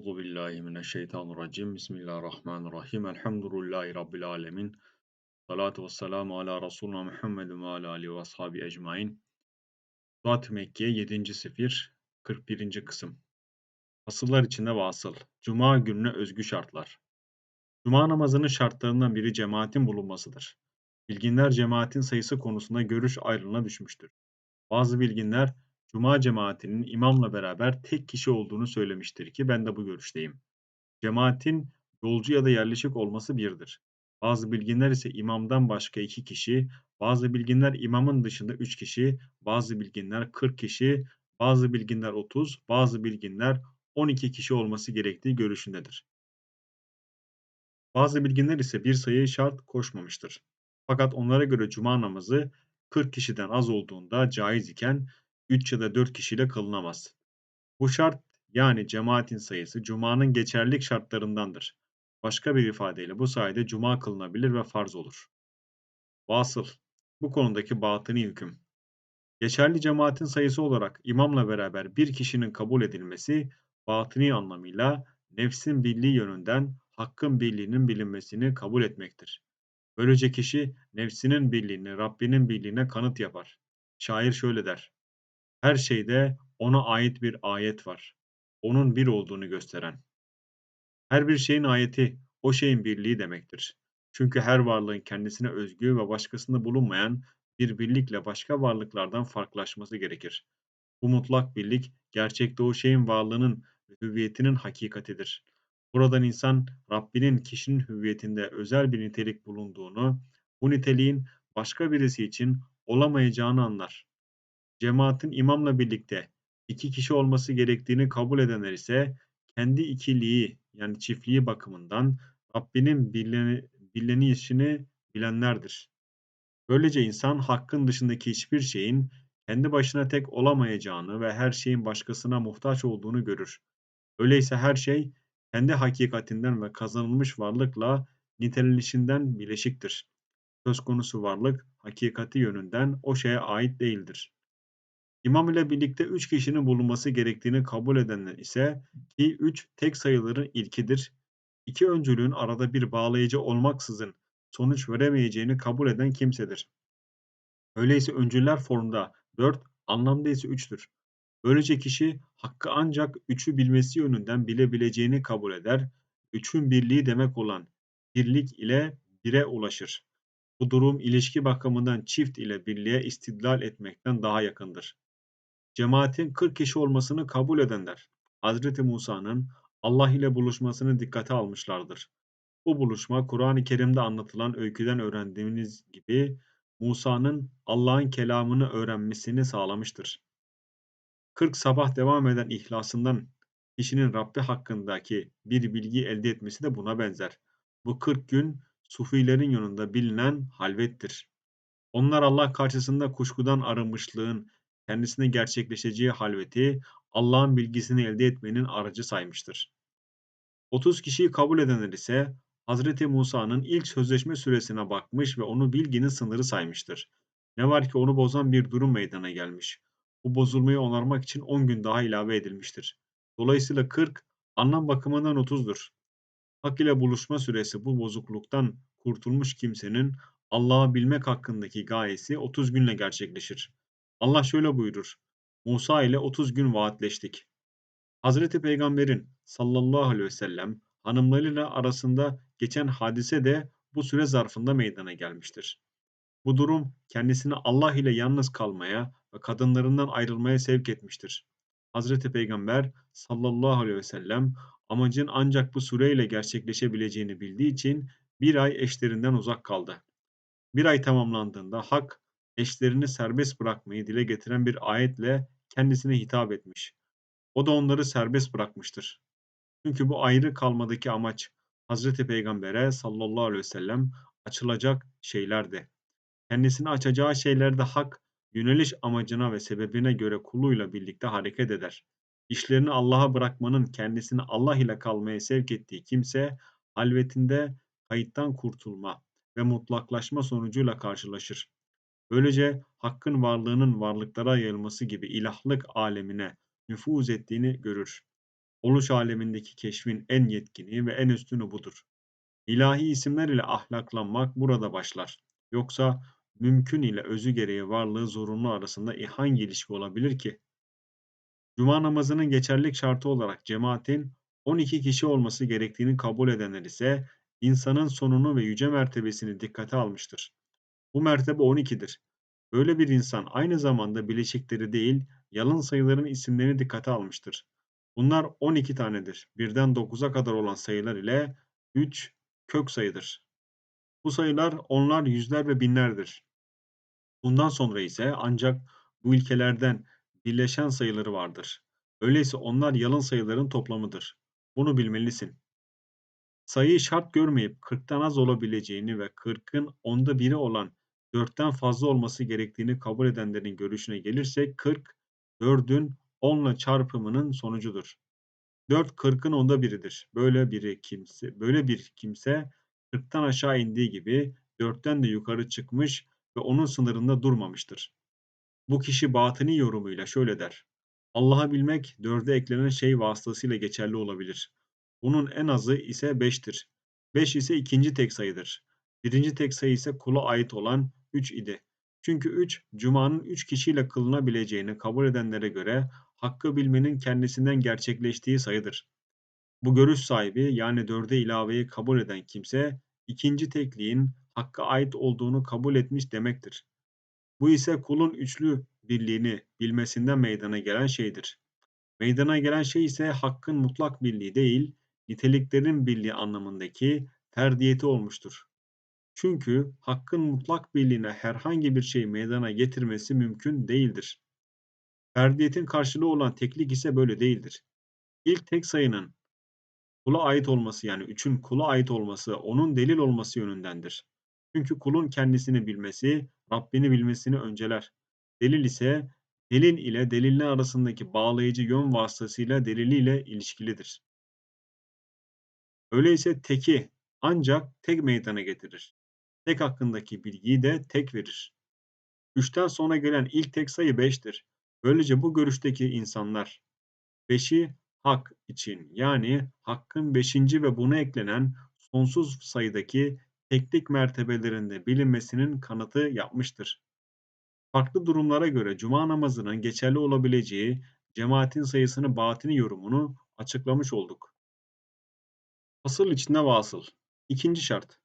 Euzu billahi mineşşeytanirracim. Bismillahirrahmanirrahim. Elhamdülillahi rabbil alamin. Salatu vesselamu ala Resulina Muhammedin ve ala alihi ve ashabi ecmaîn. Suat Mekkiye 7. sefir 41. kısım. Asıllar içinde vasıl. Cuma gününe özgü şartlar. Cuma namazının şartlarından biri cemaatin bulunmasıdır. Bilginler cemaatin sayısı konusunda görüş ayrılığına düşmüştür. Bazı bilginler Cuma cemaatinin imamla beraber tek kişi olduğunu söylemiştir ki ben de bu görüşteyim. Cemaatin yolcu ya da yerleşik olması birdir. Bazı bilginler ise imamdan başka iki kişi, bazı bilginler imamın dışında üç kişi, bazı bilginler 40 kişi, bazı bilginler 30, bazı bilginler 12 kişi olması gerektiği görüşündedir. Bazı bilginler ise bir sayı şart koşmamıştır. Fakat onlara göre cuma namazı 40 kişiden az olduğunda caiz iken 3 ya da 4 kişiyle kılınamaz. Bu şart yani cemaatin sayısı cumanın geçerlilik şartlarındandır. Başka bir ifadeyle bu sayede cuma kılınabilir ve farz olur. Vasıl bu konudaki batıni hüküm. Geçerli cemaatin sayısı olarak imamla beraber bir kişinin kabul edilmesi batıni anlamıyla nefsin birliği yönünden hakkın birliğinin bilinmesini kabul etmektir. Böylece kişi nefsinin birliğini Rabbinin birliğine kanıt yapar. Şair şöyle der. Her şeyde ona ait bir ayet var. Onun bir olduğunu gösteren. Her bir şeyin ayeti o şeyin birliği demektir. Çünkü her varlığın kendisine özgü ve başkasında bulunmayan bir birlikle başka varlıklardan farklılaşması gerekir. Bu mutlak birlik gerçekte o şeyin varlığının ve hüviyetinin hakikatidir. Buradan insan Rabbinin kişinin hüviyetinde özel bir nitelik bulunduğunu, bu niteliğin başka birisi için olamayacağını anlar. Cemaatin imamla birlikte iki kişi olması gerektiğini kabul edenler ise kendi ikiliği yani çiftliği bakımından Rabbinin birleni, birlenişini bilenlerdir. Böylece insan hakkın dışındaki hiçbir şeyin kendi başına tek olamayacağını ve her şeyin başkasına muhtaç olduğunu görür. Öyleyse her şey kendi hakikatinden ve kazanılmış varlıkla nitelenişinden bileşiktir. Söz konusu varlık hakikati yönünden o şeye ait değildir. İmam ile birlikte üç kişinin bulunması gerektiğini kabul edenler ise ki üç tek sayıların ilkidir, iki öncülüğün arada bir bağlayıcı olmaksızın sonuç veremeyeceğini kabul eden kimsedir. Öyleyse öncüller formda dört, anlamda ise üçtür. Böylece kişi hakkı ancak üçü bilmesi yönünden bilebileceğini kabul eder, üçün birliği demek olan birlik ile bire ulaşır. Bu durum ilişki bakımından çift ile birliğe istidlal etmekten daha yakındır. Cemaatin 40 kişi olmasını kabul edenler, Hazreti Musa'nın Allah ile buluşmasını dikkate almışlardır. Bu buluşma Kur'an-ı Kerim'de anlatılan öyküden öğrendiğiniz gibi Musa'nın Allah'ın kelamını öğrenmesini sağlamıştır. 40 sabah devam eden ihlasından kişinin Rabbi hakkındaki bir bilgi elde etmesi de buna benzer. Bu 40 gün Sufilerin yanında bilinen halvettir. Onlar Allah karşısında kuşkudan arınmışlığın kendisine gerçekleşeceği halveti Allah'ın bilgisini elde etmenin aracı saymıştır. 30 kişiyi kabul edenler ise Hazreti Musa'nın ilk sözleşme süresine bakmış ve onu bilginin sınırı saymıştır. Ne var ki onu bozan bir durum meydana gelmiş. Bu bozulmayı onarmak için 10 gün daha ilave edilmiştir. Dolayısıyla 40 anlam bakımından 30'dur. Hak ile buluşma süresi bu bozukluktan kurtulmuş kimsenin Allah'ı bilmek hakkındaki gayesi 30 günle gerçekleşir. Allah şöyle buyurur. Musa ile 30 gün vaatleştik. Hazreti Peygamber'in sallallahu aleyhi ve sellem hanımlarıyla arasında geçen hadise de bu süre zarfında meydana gelmiştir. Bu durum kendisini Allah ile yalnız kalmaya ve kadınlarından ayrılmaya sevk etmiştir. Hazreti Peygamber sallallahu aleyhi ve sellem amacın ancak bu süreyle gerçekleşebileceğini bildiği için bir ay eşlerinden uzak kaldı. Bir ay tamamlandığında Hak eşlerini serbest bırakmayı dile getiren bir ayetle kendisine hitap etmiş. O da onları serbest bırakmıştır. Çünkü bu ayrı kalmadaki amaç Hazreti Peygamber'e sallallahu aleyhi ve sellem açılacak şeylerdi. Kendisini açacağı şeylerde hak, yöneliş amacına ve sebebine göre kuluyla birlikte hareket eder. İşlerini Allah'a bırakmanın kendisini Allah ile kalmaya sevk ettiği kimse, halvetinde kayıttan kurtulma ve mutlaklaşma sonucuyla karşılaşır. Böylece hakkın varlığının varlıklara yayılması gibi ilahlık alemine nüfuz ettiğini görür. Oluş alemindeki keşfin en yetkini ve en üstünü budur. İlahi isimler ile ahlaklanmak burada başlar. Yoksa mümkün ile özü gereği varlığı zorunlu arasında hangi ilişki olabilir ki? Cuma namazının geçerlilik şartı olarak cemaatin 12 kişi olması gerektiğini kabul edenler ise insanın sonunu ve yüce mertebesini dikkate almıştır. Bu mertebe 12'dir. Böyle bir insan aynı zamanda bileşikleri değil, yalın sayıların isimlerini dikkate almıştır. Bunlar 12 tanedir. Birden 9'a kadar olan sayılar ile 3 kök sayıdır. Bu sayılar onlar yüzler ve binlerdir. Bundan sonra ise ancak bu ilkelerden birleşen sayıları vardır. Öyleyse onlar yalın sayıların toplamıdır. Bunu bilmelisin. Sayıyı şart görmeyip 40'tan az olabileceğini ve 40'ın onda biri olan 4'ten fazla olması gerektiğini kabul edenlerin görüşüne gelirsek 40, 4'ün 10'la çarpımının sonucudur. 4 40'ın onda biridir. Böyle biri kimse, böyle bir kimse 40'tan aşağı indiği gibi 4'ten de yukarı çıkmış ve onun sınırında durmamıştır. Bu kişi batini yorumuyla şöyle der. Allah'ı bilmek dörde eklenen şey vasıtasıyla geçerli olabilir. Bunun en azı ise 5'tir. 5 ise ikinci tek sayıdır. Birinci tek sayı ise kula ait olan 3 idi. Çünkü 3, Cuma'nın 3 kişiyle kılınabileceğini kabul edenlere göre hakkı bilmenin kendisinden gerçekleştiği sayıdır. Bu görüş sahibi yani dörde ilaveyi kabul eden kimse ikinci tekliğin hakka ait olduğunu kabul etmiş demektir. Bu ise kulun üçlü birliğini bilmesinden meydana gelen şeydir. Meydana gelen şey ise hakkın mutlak birliği değil, niteliklerin birliği anlamındaki ferdiyeti olmuştur. Çünkü hakkın mutlak birliğine herhangi bir şey meydana getirmesi mümkün değildir. Ferdiyetin karşılığı olan teklik ise böyle değildir. İlk tek sayının kula ait olması yani üçün kula ait olması onun delil olması yönündendir. Çünkü kulun kendisini bilmesi, Rabbini bilmesini önceler. Delil ise delil ile deliller arasındaki bağlayıcı yön vasıtasıyla deliliyle ilişkilidir. Öyleyse teki ancak tek meydana getirir. Tek hakkındaki bilgiyi de tek verir. Üçten sonra gelen ilk tek sayı beştir. Böylece bu görüşteki insanlar beşi hak için yani hakkın beşinci ve buna eklenen sonsuz sayıdaki teklik mertebelerinde bilinmesinin kanıtı yapmıştır. Farklı durumlara göre cuma namazının geçerli olabileceği cemaatin sayısını batini yorumunu açıklamış olduk. Asıl içinde vasıl. İkinci şart.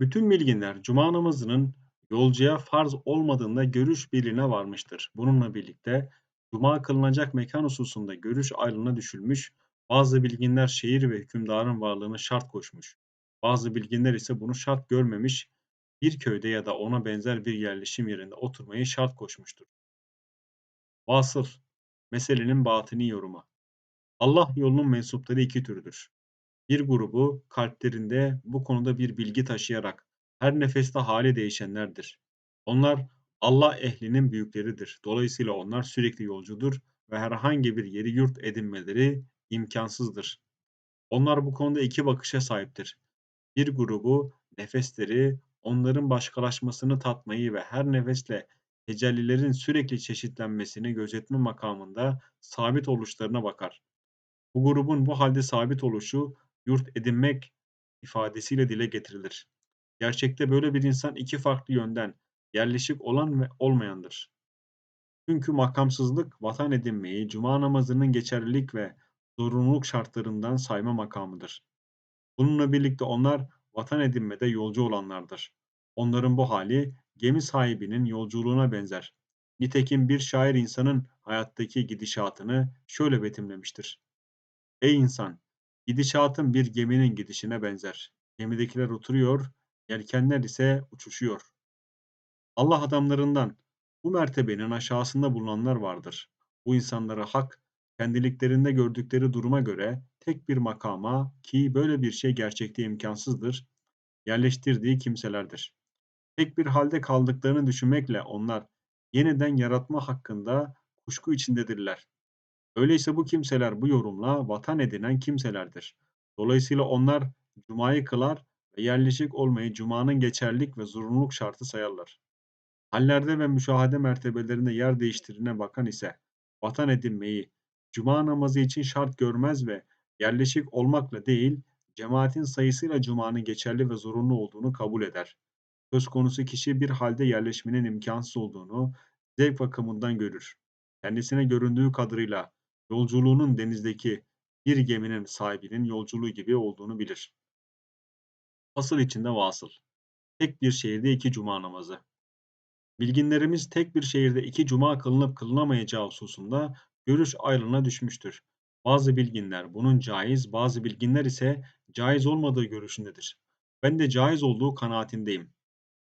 Bütün bilginler cuma namazının yolcuya farz olmadığında görüş birliğine varmıştır. Bununla birlikte cuma kılınacak mekan hususunda görüş ayrılığına düşülmüş, bazı bilginler şehir ve hükümdarın varlığını şart koşmuş. Bazı bilginler ise bunu şart görmemiş, bir köyde ya da ona benzer bir yerleşim yerinde oturmayı şart koşmuştur. Vasıl, meselenin batini yorumu. Allah yolunun mensupları iki türdür. Bir grubu kalplerinde bu konuda bir bilgi taşıyarak her nefeste hali değişenlerdir. Onlar Allah ehlinin büyükleridir. Dolayısıyla onlar sürekli yolcudur ve herhangi bir yeri yurt edinmeleri imkansızdır. Onlar bu konuda iki bakışa sahiptir. Bir grubu nefesleri onların başkalaşmasını tatmayı ve her nefesle tecellilerin sürekli çeşitlenmesini gözetme makamında sabit oluşlarına bakar. Bu grubun bu halde sabit oluşu yurt edinmek ifadesiyle dile getirilir. Gerçekte böyle bir insan iki farklı yönden yerleşik olan ve olmayandır. Çünkü makamsızlık vatan edinmeyi cuma namazının geçerlilik ve zorunluluk şartlarından sayma makamıdır. Bununla birlikte onlar vatan edinmede yolcu olanlardır. Onların bu hali gemi sahibinin yolculuğuna benzer. Nitekim bir şair insanın hayattaki gidişatını şöyle betimlemiştir. Ey insan! Gidişatın bir geminin gidişine benzer. Gemidekiler oturuyor, yelkenler ise uçuşuyor. Allah adamlarından bu mertebenin aşağısında bulunanlar vardır. Bu insanlara hak, kendiliklerinde gördükleri duruma göre tek bir makama ki böyle bir şey gerçekte imkansızdır, yerleştirdiği kimselerdir. Tek bir halde kaldıklarını düşünmekle onlar yeniden yaratma hakkında kuşku içindedirler. Öyleyse bu kimseler bu yorumla vatan edinen kimselerdir. Dolayısıyla onlar cumayı kılar ve yerleşik olmayı cumanın geçerlik ve zorunluluk şartı sayarlar. Hallerde ve müşahede mertebelerinde yer değiştirine bakan ise vatan edinmeyi Cuma namazı için şart görmez ve yerleşik olmakla değil, cemaatin sayısıyla cumanın geçerli ve zorunlu olduğunu kabul eder. Söz konusu kişi bir halde yerleşmenin imkansız olduğunu zevk bakımından görür. Kendisine göründüğü kadarıyla yolculuğunun denizdeki bir geminin sahibinin yolculuğu gibi olduğunu bilir. Asıl içinde vasıl. Tek bir şehirde iki cuma namazı. Bilginlerimiz tek bir şehirde iki cuma kılınıp kılınamayacağı hususunda görüş ayrılığına düşmüştür. Bazı bilginler bunun caiz, bazı bilginler ise caiz olmadığı görüşündedir. Ben de caiz olduğu kanaatindeyim.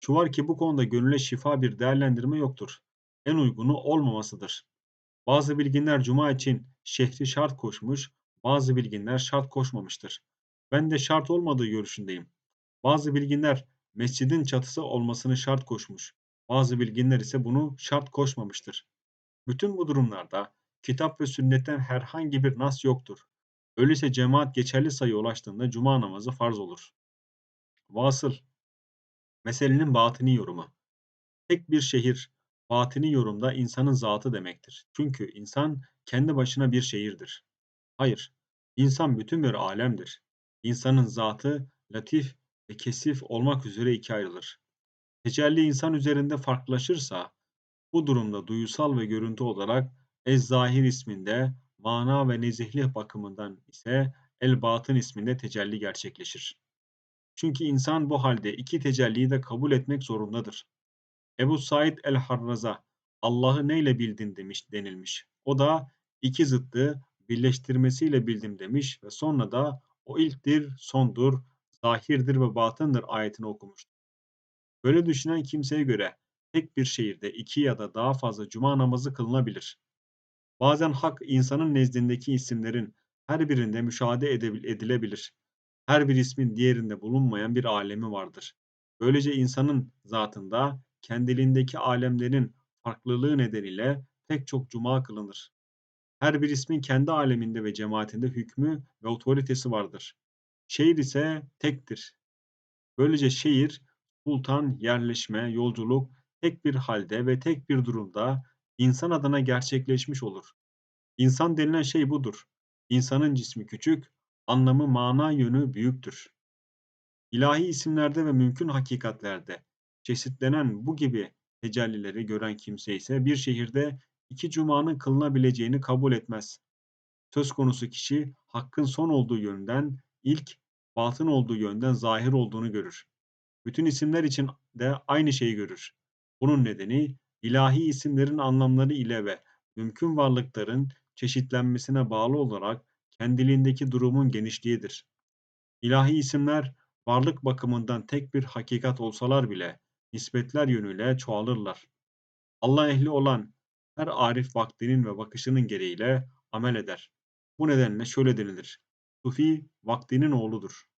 Şu var ki bu konuda gönüle şifa bir değerlendirme yoktur. En uygunu olmamasıdır. Bazı bilginler cuma için şehri şart koşmuş, bazı bilginler şart koşmamıştır. Ben de şart olmadığı görüşündeyim. Bazı bilginler mescidin çatısı olmasını şart koşmuş. Bazı bilginler ise bunu şart koşmamıştır. Bütün bu durumlarda kitap ve sünnetten herhangi bir nas yoktur. Öyleyse cemaat geçerli sayı ulaştığında cuma namazı farz olur. Vasıl Meselenin batini yorumu Tek bir şehir, batini yorumda insanın zatı demektir. Çünkü insan kendi başına bir şehirdir. Hayır, insan bütün bir alemdir. İnsanın zatı latif ve kesif olmak üzere ikiye ayrılır. Tecelli insan üzerinde farklılaşırsa, bu durumda duyusal ve görüntü olarak Ez-Zahir isminde, mana ve nezihlik bakımından ise El-Batın isminde tecelli gerçekleşir. Çünkü insan bu halde iki tecelliyi de kabul etmek zorundadır. Ebu Said el-Harraza Allah'ı neyle bildin demiş denilmiş. O da iki zıttı birleştirmesiyle bildim demiş ve sonra da o ilktir, sondur, zahirdir ve batındır ayetini okumuştur. Böyle düşünen kimseye göre tek bir şehirde iki ya da daha fazla cuma namazı kılınabilir. Bazen hak insanın nezdindeki isimlerin her birinde müşahede edilebilir. Her bir ismin diğerinde bulunmayan bir alemi vardır. Böylece insanın zatında kendiliğindeki alemlerin farklılığı nedeniyle pek çok cuma kılınır. Her bir ismin kendi aleminde ve cemaatinde hükmü ve otoritesi vardır. Şehir ise tektir. Böylece şehir, sultan, yerleşme, yolculuk tek bir halde ve tek bir durumda insan adına gerçekleşmiş olur. İnsan denilen şey budur. İnsanın cismi küçük, anlamı mana yönü büyüktür. İlahi isimlerde ve mümkün hakikatlerde çeşitlenen bu gibi tecellileri gören kimse ise bir şehirde iki cumanın kılınabileceğini kabul etmez. Söz konusu kişi hakkın son olduğu yönden ilk, batın olduğu yönden zahir olduğunu görür. Bütün isimler için de aynı şeyi görür. Bunun nedeni ilahi isimlerin anlamları ile ve mümkün varlıkların çeşitlenmesine bağlı olarak kendiliğindeki durumun genişliğidir. İlahi isimler varlık bakımından tek bir hakikat olsalar bile nispetler yönüyle çoğalırlar. Allah ehli olan her arif vaktinin ve bakışının gereğiyle amel eder. Bu nedenle şöyle denilir. Sufi vaktinin oğludur.